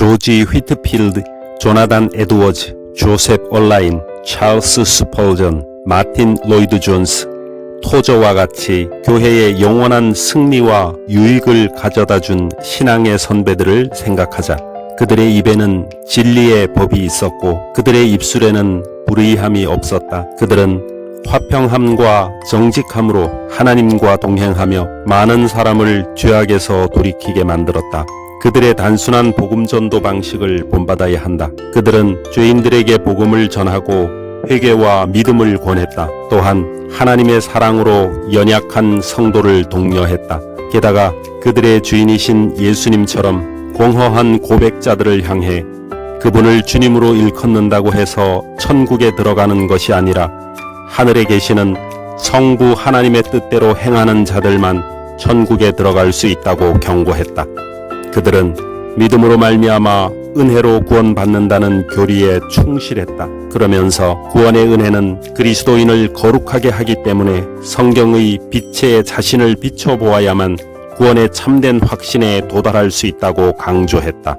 조지 휘트필드, 조나단 에드워즈, 조셉 온라인, 찰스 스펄전, 마틴 로이드 존스, 토저와 같이 교회의 영원한 승리와 유익을 가져다 준 신앙의 선배들을 생각하자. 그들의 입에는 진리의 법이 있었고 그들의 입술에는 불의함이 없었다. 그들은 화평함과 정직함으로 하나님과 동행하며 많은 사람을 죄악에서 돌이키게 만들었다. 그들의 단순한 복음 전도 방식을 본받아야 한다. 그들은 죄인들에게 복음을 전하고 회개와 믿음을 권했다. 또한 하나님의 사랑으로 연약한 성도를 독려했다. 게다가 그들의 주인이신 예수님처럼 공허한 고백자들을 향해 그분을 주님으로 일컫는다고 해서 천국에 들어가는 것이 아니라 하늘에 계시는 성부 하나님의 뜻대로 행하는 자들만 천국에 들어갈 수 있다고 경고했다. 그들은 믿음으로 말미암아 은혜로 구원받는다는 교리에 충실했다. 그러면서 구원의 은혜는 그리스도인을 거룩하게 하기 때문에 성경의 빛에 자신을 비춰 보아야만 구원의 참된 확신에 도달할 수 있다고 강조했다.